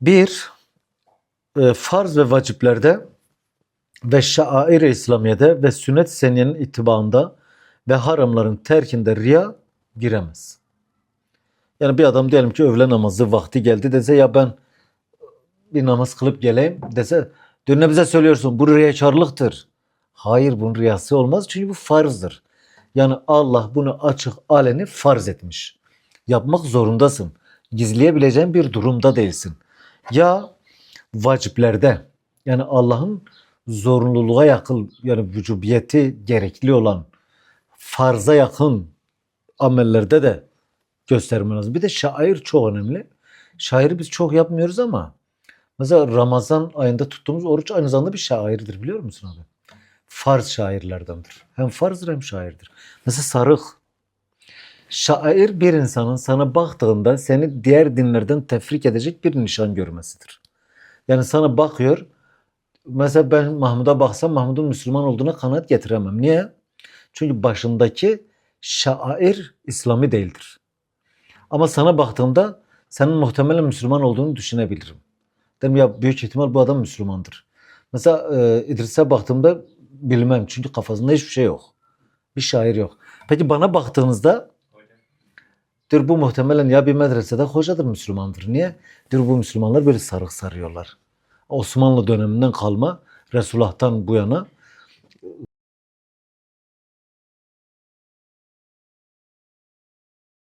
Bir, e, farz ve vaciplerde ve şair-i İslamiye'de ve sünnet seniyenin itibaında ve haramların terkinde riya giremez. Yani bir adam diyelim ki öğle namazı vakti geldi dese ya ben bir namaz kılıp geleyim dese dönüne bize söylüyorsun bu riyakarlıktır. Hayır bunun riyası olmaz çünkü bu farzdır. Yani Allah bunu açık aleni farz etmiş. Yapmak zorundasın. Gizleyebileceğin bir durumda değilsin. Ya vaciplerde yani Allah'ın zorunluluğa yakın yani vücubiyeti gerekli olan farza yakın amellerde de göstermen lazım. Bir de şair çok önemli. Şairi biz çok yapmıyoruz ama mesela Ramazan ayında tuttuğumuz oruç aynı zamanda bir şairdir biliyor musun abi? Farz şairlerdendir. Hem farzdır hem şairdir. Mesela sarık. Şair bir insanın sana baktığında seni diğer dinlerden tefrik edecek bir nişan görmesidir. Yani sana bakıyor. Mesela ben Mahmud'a baksam Mahmud'un Müslüman olduğuna kanaat getiremem. Niye? Çünkü başındaki şair İslami değildir. Ama sana baktığımda senin muhtemelen Müslüman olduğunu düşünebilirim. Derim ya büyük ihtimal bu adam Müslümandır. Mesela e, İdris'e baktığımda bilmem çünkü kafasında hiçbir şey yok. Bir şair yok. Peki bana baktığınızda diyor bu muhtemelen ya bir medresede hocadır Müslümandır. Niye? Diyor bu Müslümanlar böyle sarık sarıyorlar. Osmanlı döneminden kalma Resulullah'tan bu yana